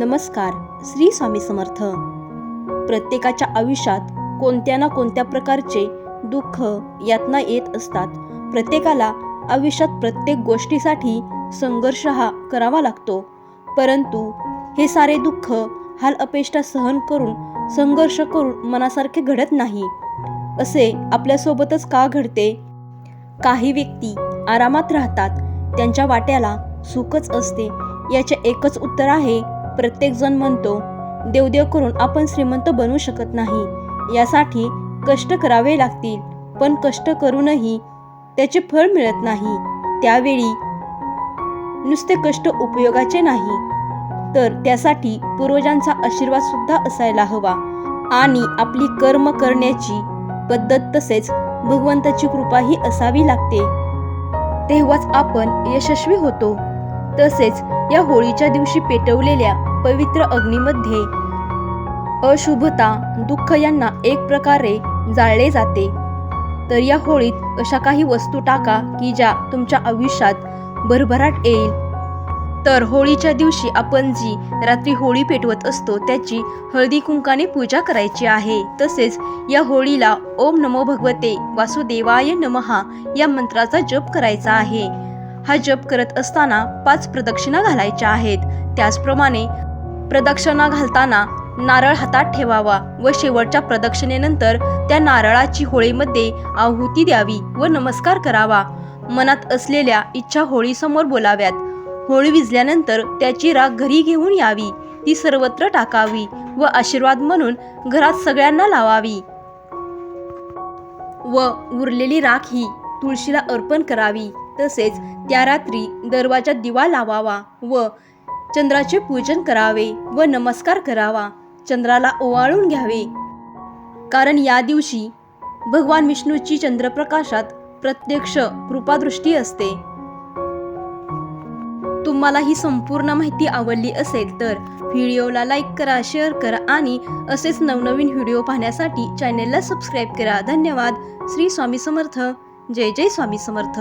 नमस्कार श्री स्वामी समर्थ. प्रत्येकाच्या आयुष्यात कोणत्या ना कोणत्या प्रकारचे दुःख यातना येत असतात. प्रत्येकाला आयुष्यात प्रत्येक गोष्टीसाठी संघर्ष हा करावा लागतो. परंतु हे सारे दुःख हाल अपेष्टा सहन करून संघर्ष करून मनासारखे घडत नाही. असे आपल्यासोबतच का घडते? काही व्यक्ती आरामात राहतात. त्यांच्या वाट्याला सुखच असते. याचे एकच उत्तर आहे प्रत्येकजण म्हणतो देवदेव करून आपण श्रीमंत बनू शकत नाही. यासाठी कष्ट करावे लागतील पण कष्ट करूनही त्याचे फळ मिळत नाही. त्यावेळी नुसते कष्ट उपयोगाचे नाही. तर त्यासाठी पूर्वजांचा आशीर्वाद सुद्धा असायला हवा. आणि आपली कर्म करण्याची पद्धत तसेच भगवंताची कृपाही असावी लागते. तेव्हाच आपण यशस्वी होतो. तसेच या होळीच्या दिवशी पेटवलेल्या पवित्र अग्नीमध्ये अशुभता दुःख यांना एक प्रकारे जाळले जाते. तर या होळीत अशा काही वस्तू टाका की ज्या तुमच्या आयुष्यात भरभराट येईल. तर होळीच्या दिवशी आपण जी रात्री होळी पेटवत असतो त्याची हळदी कुंकाने पूजा करायची आहे. तसेच या होळीला ओम नमो भगवते वासुदेवाय नमहा या मंत्राचा जप करायचा आहे. हा जप करत असताना पाच प्रदक्षिणा घालायच्या आहेत. त्याचप्रमाणे प्रदक्षिणा घालताना नारळ हातात ठेवावा व शेवटच्या प्रदक्षिणेनंतर त्या नारळाची होळीमध्ये आहुती द्यावी व नमस्कार करावा. मनात असलेल्या इच्छा होळीसमोर बोलाव्यात. होळी विजल्यानंतर त्याची राख घरी घेऊन यावी. ती सर्वत्र टाकावी व आशीर्वाद म्हणून घरात सगळ्यांना लावावी. व उरलेली राख ही तुळशीला अर्पण करावी. तसेच त्या रात्री दरवाजात दिवा लावावा व चंद्राचे पूजन करावे व नमस्कार करावा. चंद्राला ओवाळून घ्यावे. कारण या दिवशी भगवान विष्णूची चंद्रप्रकाशात प्रत्यक्ष कृपादृष्टी असते. तुम्हाला ही संपूर्ण माहिती आवडली असेल तर व्हिडिओला लाईक करा शेअर करा आणि असेच नवनवीन व्हिडिओ पाहण्यासाठी चॅनेलला सबस्क्राईब करा. धन्यवाद. श्री स्वामी समर्थ. जय जय स्वामी समर्थ.